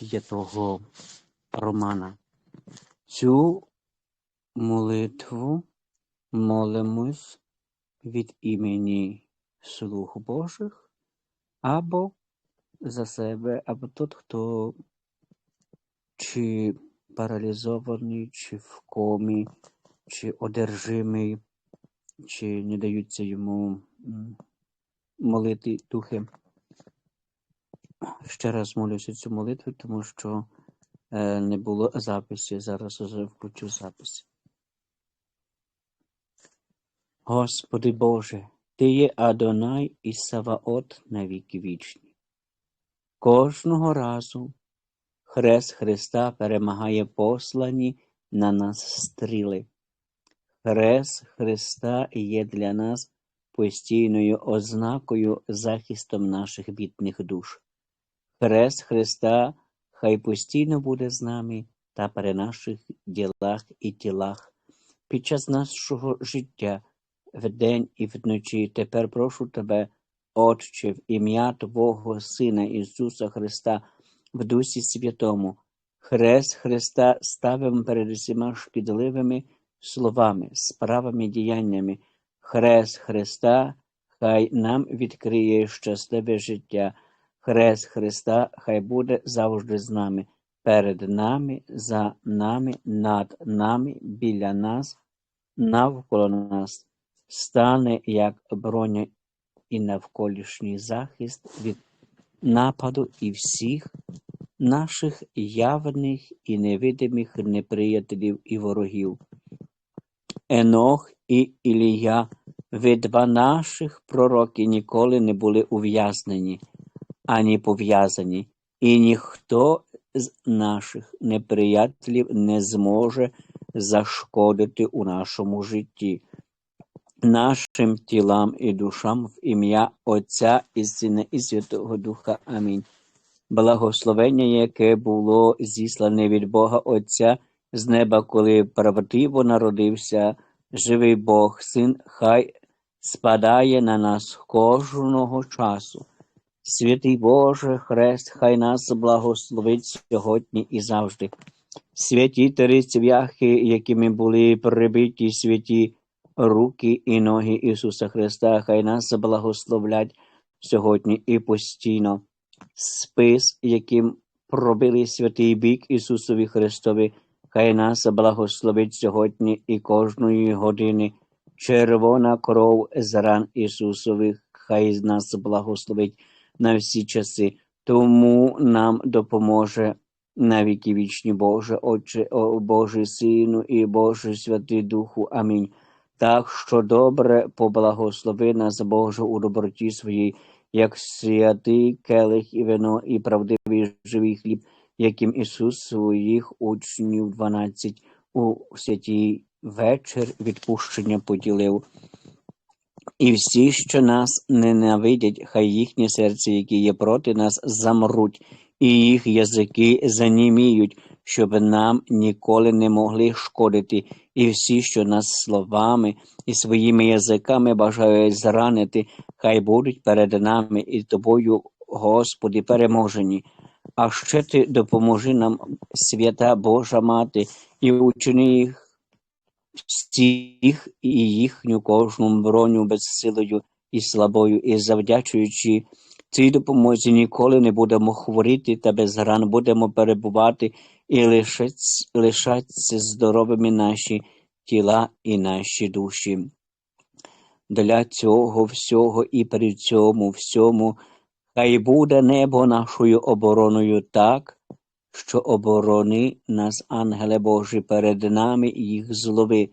святого Романа. Цю молитву молимось від імені слуг Божих або за себе, або тот, хто чи паралізований, чи в комі, чи одержимий, чи не даються йому молити духи. Ще раз молюся цю молитву, тому що е, не було записі. Зараз уже включу запис. Господи Боже, Ти є Адонай і Саваот на віки вічні. Кожного разу Хрест Христа перемагає послані на нас стріли. Хрест Христа є для нас постійною ознакою захистом наших бідних душ. Хрест Христа хай постійно буде з нами та при наших ділах і тілах під час нашого життя, вдень і вночі. Тепер прошу тебе, Отче, в ім'я Твого Сина Ісуса Христа, в Дусі Святому, Хрест Христа ставимо перед усіма шкідливими словами, справами, діяннями. Хрест Христа хай нам відкриє щасливе життя. Хрест Христа хай буде завжди з нами, перед нами, за нами, над нами, біля нас, навколо нас, стане як броня і навколишній захист від нападу і всіх наших явних і невидимих неприятелів і ворогів. Енох і Ілія, ви два наших пророки ніколи не були ув'язнені ані пов'язані, і ніхто з наших неприятелів не зможе зашкодити у нашому житті, нашим тілам і душам в ім'я Отця і Сина і Святого Духа. Амінь. Благословення, яке було зіслане від Бога Отця з неба, коли правдиво народився живий Бог, Син, хай спадає на нас кожного часу. Святий Боже, Хрест, хай нас благословить сьогодні і завжди. Святі три цвяхи, якими були прибиті святі руки і ноги Ісуса Христа, хай нас благословлять сьогодні і постійно. Спис, яким пробили святий бік Ісусові Христові, хай нас благословить сьогодні і кожної години. Червона кров з ран Ісусових, хай нас благословить на всі часи, тому нам допоможе на віки вічні Боже, Отче, о Божий Сину і Боже Святий Духу. Амінь. Так що добре поблагослови нас, Боже, у доброті своїй, як святий келих і вино, і правдивий живий хліб, яким Ісус своїх учнів дванадцять у святій вечір відпущення поділив. І всі, що нас ненавидять, хай їхні серця, які є проти нас, замруть, і їх язики заніміють, щоб нам ніколи не могли шкодити, і всі, що нас словами і своїми язиками бажають зранити, хай будуть перед нами і тобою, Господи, переможені. А ще ти допоможи нам, свята Божа Мати, і учини їх всіх і їхню кожну броню безсилою і слабою, і завдячуючи цій допомозі, ніколи не будемо хворіти та без ран будемо перебувати і лишатися здоровими наші тіла і наші душі. Для цього всього і при цьому всьому хай буде небо нашою обороною так, що оборони нас, ангеле Божі, перед нами їх злови,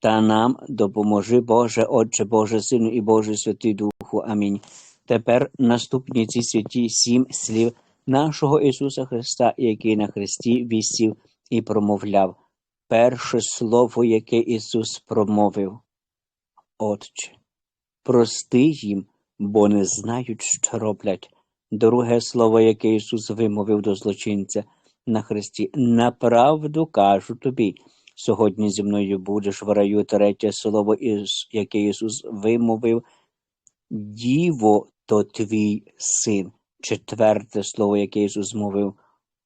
та нам допоможи, Боже, Отче, Боже, Сину і Боже Святий Духу. Амінь. Тепер наступні ці святі сім слів нашого Ісуса Христа, який на Христі вісів і промовляв. Перше слово, яке Ісус промовив. Отче, прости їм, бо не знають, що роблять. Друге слово, яке Ісус вимовив до злочинця на Христі. Направду кажу тобі, сьогодні зі мною будеш в раю третє слово, яке Ісус вимовив, Діво, то твій син. Четверте слово, яке Ісус мовив,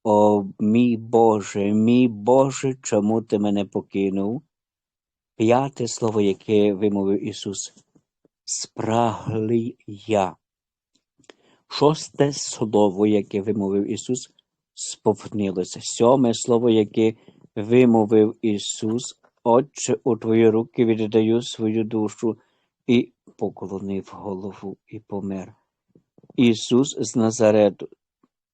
О, мій Боже, мій Боже, чому ти мене покинув? П'яте слово, яке вимовив Ісус. Спраглий я. Шосте слово, яке вимовив Ісус, сповнилося. Сьоме слово, яке вимовив Ісус, Отче, у Твої руки віддаю свою душу, і поклонив голову і помер. Ісус з Назарету,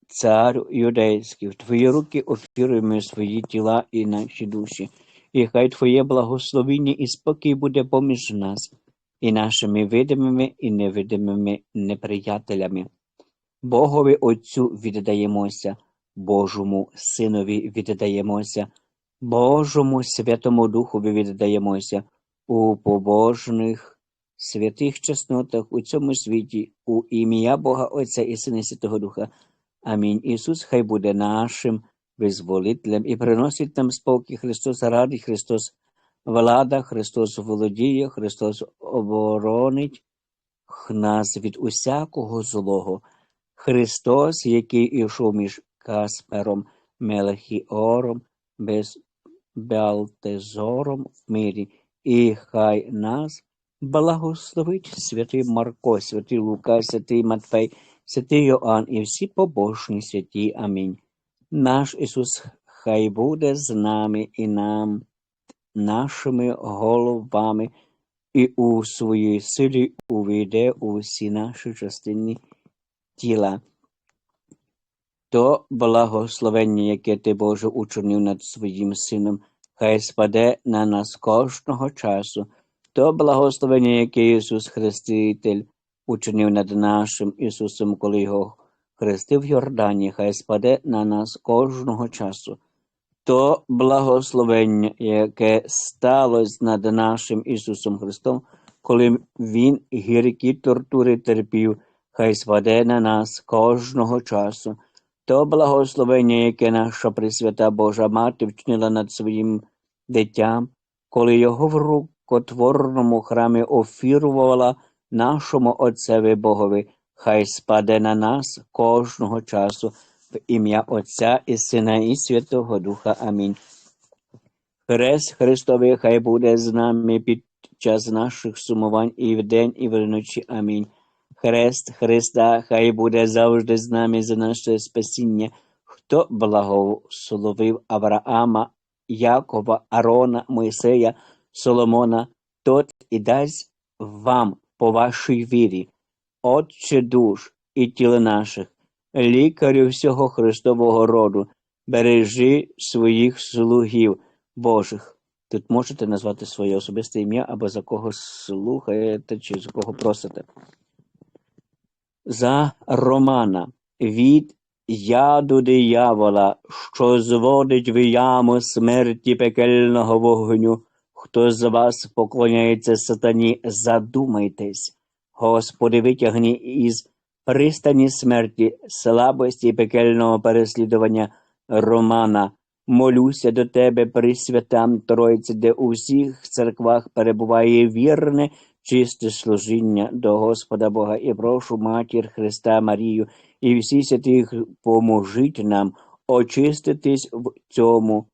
царю юдейський, в Твої руки офіруємо свої тіла і наші душі, і хай Твоє благословіння і спокій буде поміж нас і нашими видимими і невидимими неприятелями. Богові Отцю віддаємося, Божому Синові віддаємося, Божому Святому Духові віддаємося у побожних святих чеснотах у цьому світі, у ім'я Бога Отця і Сина Святого Духа. Амінь. Ісус хай буде нашим визволителем і приносить нам спокій Христос ради, Христос влада, Христос володіє, Христос оборонить нас від усякого злого. Христос, який ішов між Каспером, Мелхіором, Балтезором в мирі, і хай нас благословить святий Марко, святий Лука, святий Матфей, святий Йоанн і всі побожні святі. Амінь. Наш Ісус хай буде з нами і нам, нашими головами, і у своїй силі увійде у всі наші частини тіла. То благословення, яке ти, Боже, учинив над своїм сином, хай спаде на нас кожного часу. То благословення, яке Ісус Хреститель учинив над нашим Ісусом, коли його хрестив в Йордані, хай спаде на нас кожного часу. То благословення, яке сталося над нашим Ісусом Христом, коли Він гіркі тортури терпів, хай спаде на нас кожного часу. То благословення, яке наша Пресвята Божа Мати вчинила над своїм дитям, коли його в рукотворному храмі офірувала нашому Отцеві Богові, хай спаде на нас кожного часу в ім'я Отця і Сина, і Святого Духа. Амінь. Хрест Христовий хай буде з нами під час наших сумувань і вдень, і вночі. Амінь. Хрест Христа хай буде завжди з нами за наше спасіння, хто благословив Авраама, Якова, Арона, Мойсея, Соломона, тот і дасть вам по вашій вірі, Отче душ і тіл наших, лікарю всього Христового роду, бережи своїх слугів Божих. Тут можете назвати своє особисте ім'я або за кого слухаєте, чи за кого просите за Романа від яду диявола, що зводить в яму смерті пекельного вогню. Хто з вас поклоняється сатані, задумайтесь, Господи, витягни із пристані смерті, слабості пекельного переслідування Романа. Молюся до тебе, Пресвятам Тройці, де у всіх церквах перебуває вірне чисте служіння до Господа Бога і прошу матір Христа Марію і всі святих поможіть нам очиститись в цьому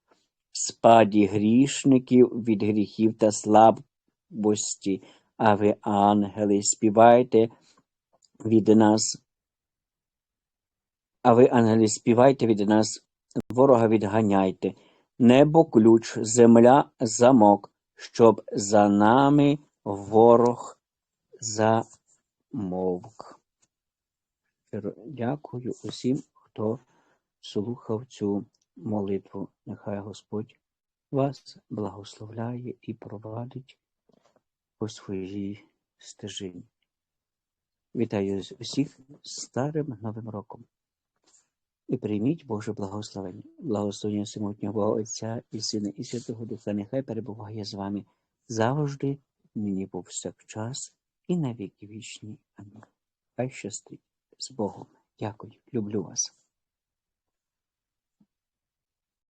спаді грішників від гріхів та слабості. А ви, ангели, співайте від нас. А ви, ангели, співайте від нас, ворога відганяйте, небо ключ, земля замок, щоб за нами ворог замовк. Дякую усім, хто слухав цю молитву. Нехай Господь вас благословляє і провадить по своїй стежині. Вітаю всіх старим Новим роком. І прийміть Боже благословення, благословення всемогутнього Отця і Сина, і Святого Духа, нехай перебуває з вами завжди нині повсякчас і на віки вічні. Амінь. Хай щастить з Богом. Дякую, люблю вас.